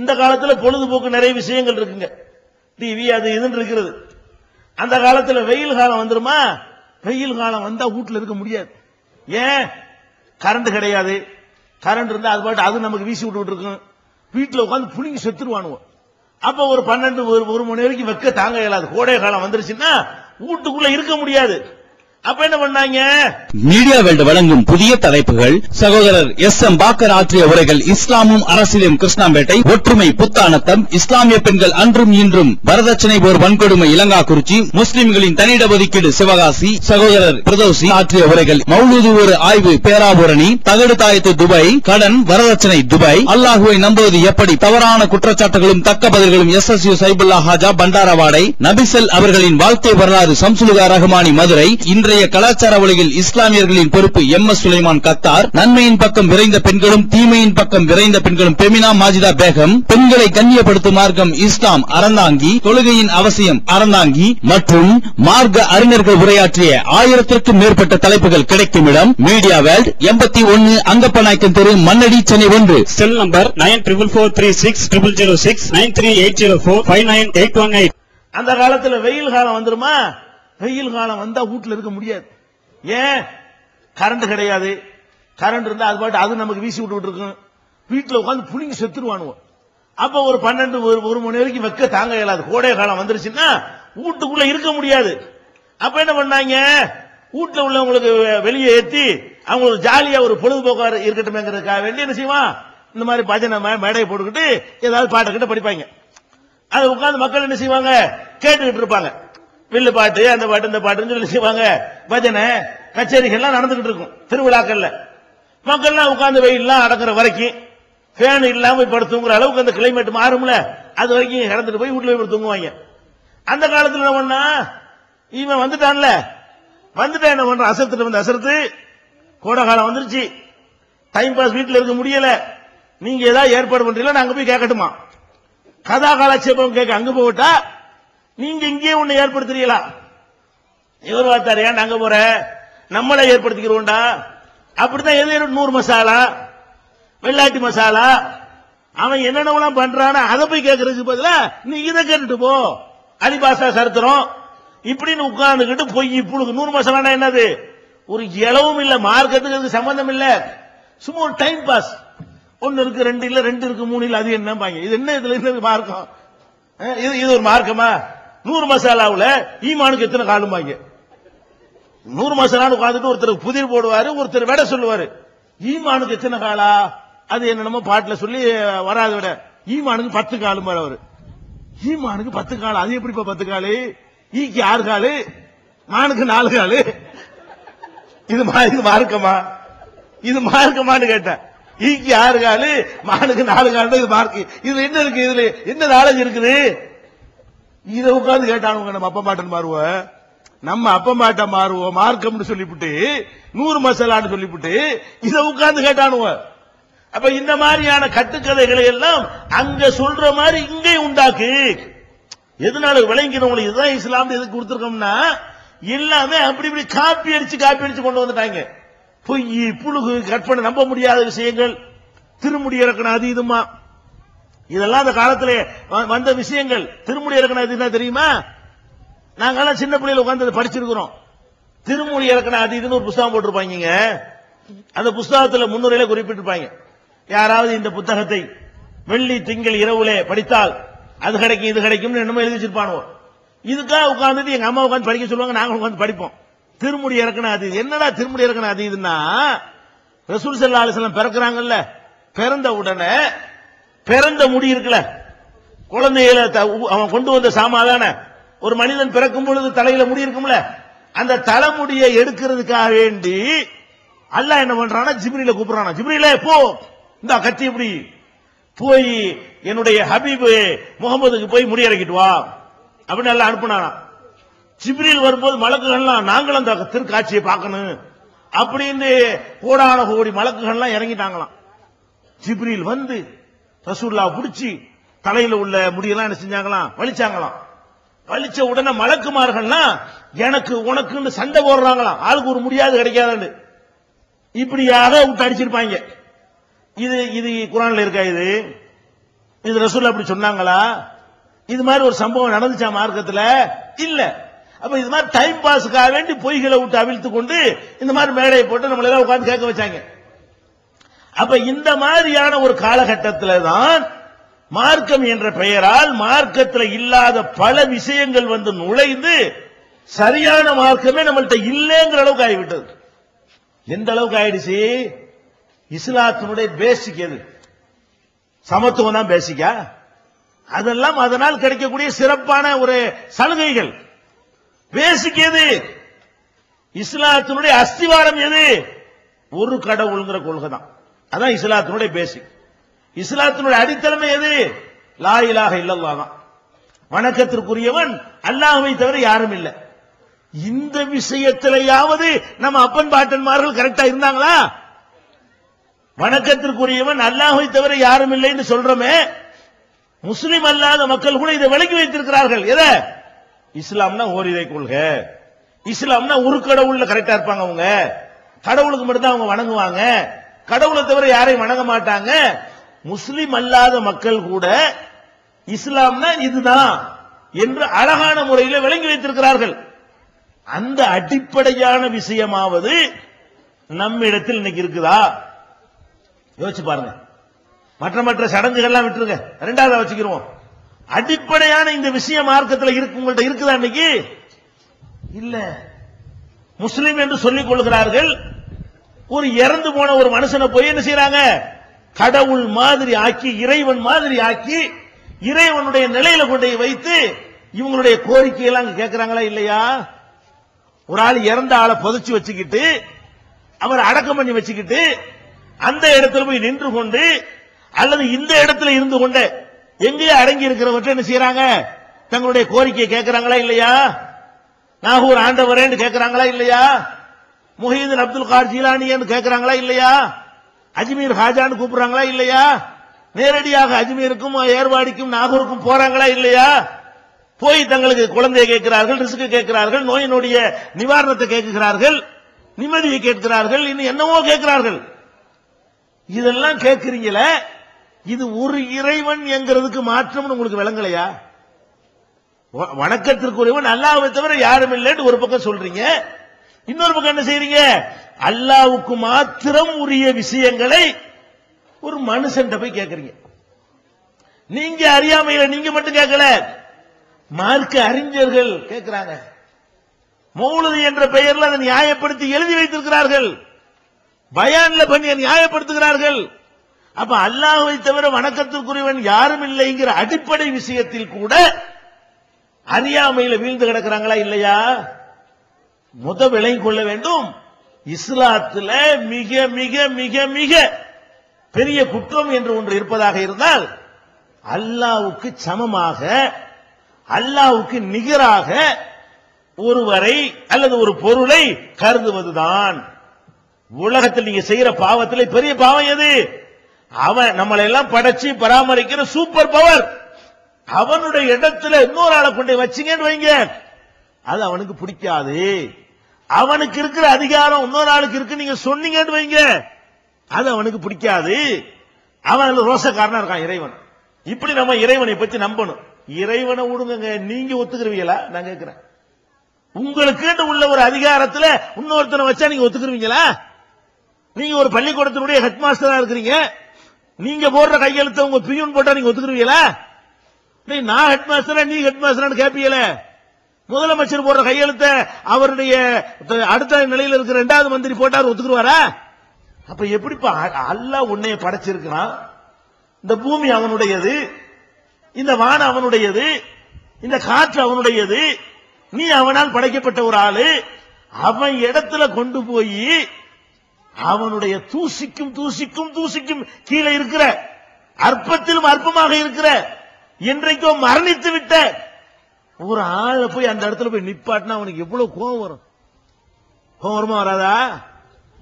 இந்த காலத்துல பொழுதுபோக்கு நிறைய விஷயங்கள் இருக்குங்க. டிவி அது இதுன்னு இருக்கிறது. அந்த காலத்துல வெயில் காலம் வந்துருமா? வெயில் காலம் வந்தா வீட்டுல இருக்க முடியாது. ஏன்? கரண்ட் கிடையாது. கரண்ட் இருந்தா அது பாட்டு அது நமக்கு வீசி விட்டுட்டு இருக்கும். வீட்டுல உட்காந்து புளிங்கி செத்துருவானுவோம் அப்ப ஒரு பன்னெண்டு ஒரு ஒரு மணி வரைக்கும் வெக்க தாங்க இயலாது. கோடை காலம் வந்துருச்சுன்னா வீட்டுக்குள்ள இருக்க முடியாது. அப்ப என்ன பண்ணாங்க? மீடியா வேல்டு வழங்கும் புதிய தலைப்புகள் சகோதரர் எஸ் எம் பாக்கர் ஆற்றிய உரைகள் இஸ்லாமும் அரசியலும் கிருஷ்ணாம்பேட்டை ஒற்றுமை புத்தானத்தம் இஸ்லாமிய பெண்கள் அன்றும் இன்றும் வரதட்சணை போர் வன்கொடுமை இலங்காக்குறிச்சி முஸ்லிம்களின் தனியிட ஒதுக்கீடு சிவகாசி சகோதரர் பிரதோசி ஆற்றிய உரைகள் மௌலூது ஒரு ஆய்வு பேராபூரணி தகடு தாயத்து துபாய் கடன் வரதட்சணை துபாய் அல்லாஹுவை நம்புவது எப்படி தவறான குற்றச்சாட்டுகளும் தக்க பதில்களும் S S U Saifullah Haja Pandaravadai நபிசல் அவர்களின் வாழ்க்கை வரலாறு சம்சுலுகா ரஹ்மானி மதுரை இன்று இன்றைய கலாச்சார உலகில் இஸ்லாமியர்களின் பொறுப்பு எம் எஸ் சுலைமான் கத்தார். நன்மையின் பக்கம் விரைந்த பெண்களும் தீமையின் பக்கம் விரைந்த பெண்களும் பெமினா மாஜிதா பேகம். பெண்களை கண்ணியப்படுத்தும் மார்க்கம் இஸ்லாம் அறந்தாங்கி தொழுகையின் அவசியம் அறந்தாங்கி மற்றும் மார்க்க அறிஞர்கள் உரையாற்றிய ஆயிரத்திற்கும் மேற்பட்ட தலைப்புகள் கிடைக்கும் இடம் மீடியா வேல்ட் எண்பத்தி ஒன்னு அங்கப்பநாயக்கன் தெரு மண்ணடி சென்னை ஒன்று. Cell number nine triple four three six triple zero six nine three eight zero four five nine eight one eight. அந்த காலத்துல வெயில் காலம் வந்துருமா? வெயில் காலம் வந்தா வீட்டுல இருக்க முடியாது. ஏன்? கரண்ட் கிடையாது. கரண்ட் இருந்தா அது பாட்டு அது நமக்கு வீசி விட்டுட்டு இருக்கும். வீட்டுல உட்காந்து புளிங்கி செத்துருவானுவோம் அப்ப ஒரு பன்னெண்டு ஒரு ஒரு மணி வரைக்கும் வெக்க தாங்க இயலாது. கோடை காலம் வந்துருச்சுன்னா வீட்டுக்குள்ள இருக்க முடியாது. அப்ப என்ன பண்ணாங்க? வீட்டுல உள்ளவங்களுக்கு வெளியே ஏத்தி அவங்களுக்கு ஜாலியா ஒரு பொழுதுபோக்கா இருக்கட்டுமேங்கிறதுக்காக வேண்டி என்ன செய்வான்? இந்த மாதிரி பஜனை மேடையை போட்டுக்கிட்டு ஏதாவது பாட்டுக்கிட்ட படிப்பாங்க. அது உட்காந்து மக்கள் என்ன செய்வாங்க? கேட்டுக்கிட்டு இருப்பாங்க. வில்லு பாட்டு அந்த பாட்டு இந்த பாட்டுன்னு சொல்லி செய்வாங்க. பஜனை கச்சேரிகள்லாம் நடந்துகிட்டு இருக்கும் திருவிழாக்கள்ல. மக்கள்லாம் உட்கார்ந்து வெயில்லாம் அடங்குற வரைக்கும் ஃபேன் இல்லாம போய் படுத்துங்கிற அளவுக்கு அந்த கிளைமேட் மாறும்ல. அது வரைக்கும் கடந்துட்டு போய் வீட்டுல போய் தூங்குவாங்க. அந்த காலத்துல என்ன பண்ணா? இவன் வந்துட்டான்ல. வந்துட்டா என்ன பண்றான்? அசரத்துட்டு வந்து அசரத்து கோடை காலம் வந்துருச்சு. டைம் பாஸ் வீட்டுல இருக்க முடியல. நீங்க ஏதாவது ஏற்பாடு பண்றீங்களா? நான் போய் கேட்கட்டுமா கதா காலட்சேபம் கேட்க அங்க போட்டா நீங்க இங்கேயே ஒண்ணு ஏற்படுத்துறீங்களா? இவர் பார்த்தாரு ஏன் அங்க போற? நம்மளை ஏற்படுத்திக்கிறோம்டா. அப்படித்தான் எது நூறு மசாலா வெள்ளாட்டி மசாலா. அவன் என்னென்னலாம் பண்றான்னு அதை போய் கேட்கறதுக்கு பதிலா நீ இதை கேட்டுட்டு போ. அலிபாசா சரித்திரம் இப்படின்னு உட்கார்ந்துக்கிட்டு பொய் இப்பொழுது நூறு மசாலானா என்னது? ஒரு இளவும் இல்ல மார்க்கத்துக்கு அதுக்கு சம்பந்தம் இல்ல. சும்மா ஒரு டைம் பாஸ் ஒன்னு இருக்கு ரெண்டு இல்ல ரெண்டு இருக்கு மூணு இல்ல அது என்னம்பாங்க. இது என்ன இதுல இருந்து மார்க்கம்? இது இது ஒரு மார்க்கமா? நூறு மசாலாவில் ஈமானுக்கு எத்தனை காலும்பாங்க நூறு மசாலான்னு உட்காந்துட்டு ஒருத்தர் புதிர் போடுவாரு ஒருத்தர் விட சொல்லுவாரு. ஈமானுக்கு எத்தனை காலா? அது என்னமோ பாட்டுல சொல்லி வராத விட. ஈமானுக்கு பத்து காலும் அவரு. ஈமானுக்கு பத்து கால். அது எப்படிப்பா பத்து காலு? ஈக்கு ஆறு காலு? மானுக்கு நாலு காலு? இது இது மார்க்கமா? இது மார்க்கமான்னு கேட்டேன். ஈக்கு ஆறு காலு மானுக்கு நாலு காலு இது மார்க்கு. இதுல என்ன இருக்கு? இதுல என்ன நாலேஜ் இருக்குது? இதை உட்காந்து கேட்டானுங்க நம்ம அப்ப மாட்டன் மாறுவோம் நம்ம அப்ப மாட்ட மாறுவோம் மார்க்கம்னு சொல்லிவிட்டு நூறு மசாலான்னு சொல்லிவிட்டு இதை உட்கார்ந்து கேட்டானுங்க அப்ப இந்த மாதிரியான கட்டுக்கதைகளை எல்லாம் அங்க சொல்ற மாதிரி இங்கே உண்டாக்கு. எதனால விளங்கிறவங்களுக்கு இதுதான் இஸ்லாம் எதுக்கு கொடுத்துருக்கோம்னா எல்லாமே அப்படி இப்படி காப்பி அடிச்சு காப்பி அடிச்சு கொண்டு வந்துட்டாங்க. பொய் புழுகு கற்பனை நம்ப முடியாத விஷயங்கள். திருமுடி இறக்கணும் அது இதுமா இதெல்லாம் அந்த காலத்திலே வ- வந்த விஷயங்கள். திருமுடி இறக்கணும் அது என்ன தெரியுமா? நாங்கெல்லாம் சின்ன பிள்ளையில உட்காந்து படிச்சிருக்கிறோம். திருமொழி இறக்கணும் அது இதுன்னு ஒரு புஸ்தகம் போட்டிருப்பாங்க அந்த புஸ்தகத்துல முன்னுரையில குறிப்பிட்டிருப்பாங்க. யாராவது இந்த புத்தகத்தை வெள்ளி திங்கள் இரவுலே படித்தால் அது கிடைக்கும் இது கிடைக்கும்னு என்னமோ எழுதி வச்சிருப்பானுவோ. இதுக்காக உட்காந்துட்டு எங்க அம்மா உட்காந்து படிக்க சொல்லுவாங்க நாங்க உட்காந்து படிப்போம். திருமுடி இறக்கணும் அது என்னடா திருமுடி இறக்கணும் அது இதுன்னா? ரசூல் ஸல்லல்லாஹு அலைஹி பிறக்கிறாங்கல்ல பிறந்த உடனே பிறந்த முடி இருக்குல்ல? குழந்தைகளை த- அவன் கொண்டு வந்த சாமாதான ஒரு மனிதன் பிறக்கும் பொழுது தலையில முடி இருக்கும்ல? அந்த தலைமுடியை எடுக்கிறதுக்காக வேண்டி அல்ல என்ன பண்றானா ஜிப்ரில கூப்பிடுறானா ஜிப்ரில போ. இந்த கத்தி இப்படி. போய் என்னுடைய ஹபீபு முகமதுக்கு போய் முடி இறக்கிட்டு வா. அப்படின்னு எல்லாம் அனுப்புனானா ஜிப்ரில் வரும்போது மலக்குகள்லாம் நாங்களும் அந்த திருக்காட்சியை பார்க்கணும். அப்படின்னு கோடான கோடி மலக்குகள்லாம் இறங்கிட்டாங்களாம். ஜிப்ரில் வந்து ரசூல்லா பிடிச்சி தலையில உள்ள முடியெல்லாம் என்ன செஞ்சாங்களாம்? வலிச்சாங்களாம். வலிச்ச உடனே மலக்குமார்கள்லாம் எனக்கு உனக்குன்னு சண்டை போடுறாங்களாம். ஆளுக்கு ஒரு முடியாது கிடைக்காதுன்னு. இப்படியாக விட்டு அடிச்சிருப்பாங்க. இது இது குரான்ல இருக்கா இது? இது ரசூல் அப்படி சொன்னாங்களா? இது மாதிரி ஒரு சம்பவம் நடந்துச்சா மார்க்கத்தில்? இல்ல. அப்ப இது மாதிரி டைம் பாஸ்க்காக வேண்டி பொய்களை விட்டு அவிழ்த்து கொண்டு இந்த மாதிரி மேடையை போட்டு நம்மள எல்லாம் கேட்க வச்சாங்க. அப்ப இந்த மாதிரியான ஒரு காலகட்டத்தில் தான் மார்க்கம் என்ற பெயரால் மார்க்கத்தில் இல்லாத பல விஷயங்கள் வந்து நுழைந்து சரியான மார்க்கமே நம்மள்ட்ட இல்லைங்கிற அளவுக்கு ஆகிவிட்டது. எந்த அளவுக்கு ஆயிடுச்சு? இஸ்லாத்தினுடைய பேசிக் எது? சமத்துவம் தான் பேசிக்கா அதெல்லாம் அதனால் கிடைக்கக்கூடிய சிறப்பான ஒரு சலுகைகள். பேசிக் எது? இஸ்லாத்தினுடைய அஸ்திவாரம் எது? ஒரு கடவுள்ங்கிற கொள்கை தான் அதான் இஸ்லாத்தினுடைய பேசிக் இஸ்லாத்தினுடைய அடித்தளமே எது? லா இலாஹ இல்லல்லாஹ் தான். வணக்கத்திற்குரியவன் அல்லாஹுவை தவிர யாரும் இல்லை. இந்த விஷயத்திலேயாவது நம்ம அப்பன் பாட்டன்மார்கள் கரெக்டா இருந்தாங்களா? வணக்கத்திற்குரியவன் அல்லாஹ்வை தவிர யாரும் இல்லைன்னு சொல்றோமே. முஸ்லிம் அல்லாத மக்கள் கூட இதை விலக்கி வைத்திருக்கிறார்கள். எதை? இஸ்லாம்னா ஓரிரை கொள்க. இஸ்லாம்னா ஒரு கடவுள்ல கரெக்டா இருப்பாங்க அவங்க. கடவுளுக்கு மட்டும்தான் அவங்க வணங்குவாங்க. கடவுளை தவிர யாரையும் வணங்க மாட்டாங்க. முஸ்லிம் அல்லாத மக்கள் கூட இஸ்லாம்னா இதுதான் என்று அழகான முறையில் விளங்கி வைத்திருக்கிறார்கள். அந்த அடிப்படையான விஷயமாவது நம்மிடத்தில் இன்னைக்கு இருக்குதா? யோசிச்சு பாருங்க. மற்ற மற்ற சடங்குகள்லாம் விட்டுருங்க. ரெண்டாவது வச்சுக்கிறோம் அடிப்படையான இந்த விஷயம் மார்க்கத்தில் இருக்கு உங்கள்ட்ட இருக்குதா இன்னைக்கு? இல்ல. முஸ்லிம் என்று சொல்லிக் கொள்கிறார்கள். ஒரு இறந்து போன ஒரு மனுஷனை போய் என்ன செய்யறாங்க? கடவுள் மாதிரி ஆக்கி இறைவன் மாதிரி ஆக்கி இறைவனுடைய நிலையில கொண்டு போய் வைத்து இவங்களுடைய கோரிக்கையெல்லாம் கேட்கிறாங்களா கேட்கறாங்களா இல்லையா? ஒரு ஆள் இறந்த ஆளை புதைச்சு வச்சுக்கிட்டு அவர் அடக்கம் பண்ணி வச்சுக்கிட்டு அந்த இடத்துல போய் நின்று கொண்டு அல்லது இந்த இடத்துல இருந்து கொண்டு எங்கேயோ அடங்கி இருக்கிறவற்றை என்ன செய்யறாங்க? தங்களுடைய கோரிக்கையை கேட்கறாங்களா இல்லையா? நாகூர் ஆண்டவரேன்னு கேட்கறாங்களா இல்லையா? முஹீதன் அப்துல் கார் ஜீலானின்னு கேட்கிறாங்களா இல்லையா? அஜ்மீர் ஹாஜான்னு கூப்பிடுறாங்களா இல்லையா? நேரடியாக அஜ்மீருக்கும் ஏர்வாடிக்கும் நாகூருக்கும் போறாங்களா இல்லையா? போய் தங்களுக்கு குழந்தையை கேட்கிறார்கள் ரிஸ்க்கு கேட்கிறார்கள் நோயினுடைய நிவாரணத்தை கேட்கிறார்கள் நிம்மதியை கேட்கிறார்கள் இன்னும் என்னவோ கேட்கிறார்கள். இதெல்லாம் கேட்கிறீங்கள? இது ஒரு இறைவன் என்கிறதுக்கு மாற்றம்னு உங்களுக்கு விளங்கலையா? வ- வணக்கத்திற்குரியவன் அல்லாவை தவிர யாரும் இல்லைன்னு ஒரு பக்கம் சொல்றீங்க. இன்னொரு பக்கம் என்ன செய்றீங்க? அல்லாவுக்கு மாத்திரம் உரிய விஷயங்களை ஒரு மனுஷன் போய் கேட்கறீங்க நீங்க அறியாமையில நீங்க மட்டும் கேட்கல மார்க்க அறிஞர்கள் கேட்கிறாங்க மௌலது என்ற பெயர்ல அதை நியாயப்படுத்தி எழுதி வைத்திருக்கிறார்கள். பயான்ல பண்ணி நியாயப்படுத்துகிறார்கள். அப்ப அல்லாஹை தவிர வணக்கத்திற்குரியவன் யாரும் இல்லைங்கிற அடிப்படை விஷயத்தில் கூட அறியாமையில வீழ்ந்து கிடக்கிறாங்களா இல்லையா? முத விளங்கி கொள்ள வேண்டும் இஸ்லாத்துல மிக மிக மிக மிக பெரிய குற்றம் என்று ஒன்று இருப்பதாக இருந்தால் அல்லாவுக்கு சமமாக அல்லாவுக்கு நிகராக ஒருவரை அல்லது ஒரு பொருளை கருதுவதுதான். உலகத்தில் நீங்க செய்யற பாவத்தில் பெரிய பாவம் எது? அவன் நம்மளை எல்லாம் படைச்சு பராமரிக்கிற சூப்பர் பவர் அவனுடைய இடத்துல இன்னொரு ஆளை கொண்டு வச்சீங்கன்னு வைங்க. அது அவனுக்கு பிடிக்காது. அவனுக்கு இருக்கிற அதிகாரம் இன்னொரு ஆளுக்கு இருக்கு நீங்க சொன்னீங்கன்னு வைங்க. அது அவனுக்கு பிடிக்காது. அவன் அதுல ரோசக்காரனா இருக்கான் இறைவன். இப்படி நம்ம இறைவனை பத்தி நம்பணும். இறைவனை விடுங்க நீங்க ஒத்துக்குருவீங்களா நான் கேட்கிறேன் உங்களுக்கு உள்ள ஒரு அதிகாரத்துல இன்னொருத்தனை வச்சா நீங்க ஒத்துக்குருவீங்களா நீங்க ஒரு பள்ளிக்கூடத்தினுடைய ஹெட் மாஸ்டரா இருக்கிறீங்க. நீங்க போடுற கையெழுத்த உங்க பியூன் போட்டா நீங்க ஒத்துக்கிறீங்களா? நான் ஹெட் மாஸ்டரா நீ ஹெட் மாஸ்டரான்னு கேட்பீங்களே முதலமைச்சர் போடுற கையெழுத்த அவருடைய அடுத்த நிலையில் இருக்கிற இரண்டாவது மந்திரி போட்டார் ஒத்துக்குருவாரா அப்ப எப்படிப்பா அல்லா உன்னைய படைச்சிருக்கிறான்? இந்த பூமி அவனுடையது இந்த வானம் அவனுடையது இந்த காற்று அவனுடையது நீ அவனால் படைக்கப்பட்ட ஒரு ஆளு அவன் இடத்துல கொண்டு போய் அவனுடைய தூசிக்கும் தூசிக்கும் தூசிக்கும் கீழே இருக்கிற அற்பத்திலும் அற்பமாக இருக்கிற என்றைக்கோ மரணித்து விட்ட ஒரு ஆளை போய் அந்த இடத்துல போய் நிப்பாட்டினா அவனுக்கு எவ்வளவு கோபம் வரும்? கோவம் வருமா வராதா?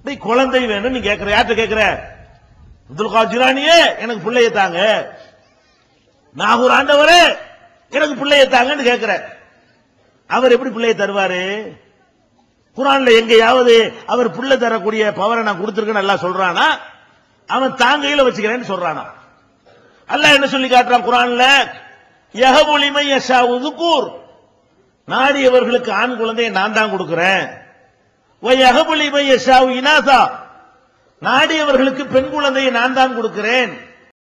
டேய் குழந்தை வேணும் நீ கேட்கிற யார்கிட்ட கேட்கிற அப்துல் கார் எனக்கு பிள்ளைய தாங்க. நாகூர் ஆண்டவரே எனக்கு பிள்ளைய தாங்கன்னு கேட்கிற அவர் எப்படி பிள்ளைய தருவாரு? குரான்ல எங்கேயாவது அவர் பிள்ளை தரக்கூடிய பவரை நான் கொடுத்துருக்கேன்னு எல்லாம் சொல்றானா? அவன் தாங்கையில வச்சுக்கிறேன்னு சொல்றானா. அல்ல என்ன சொல்லி காட்டுறான் குரான்ல? யஹபுலிமை யஷா உதுக்கூர் நாடியவர்களுக்கு ஆண் குழந்தையை நான் தான் கொடுக்கிறேன். யஹபுலிமை யஷா இனாசா. நாடியவர்களுக்கு பெண் குழந்தையை நான் தான் கொடுக்கிறேன்.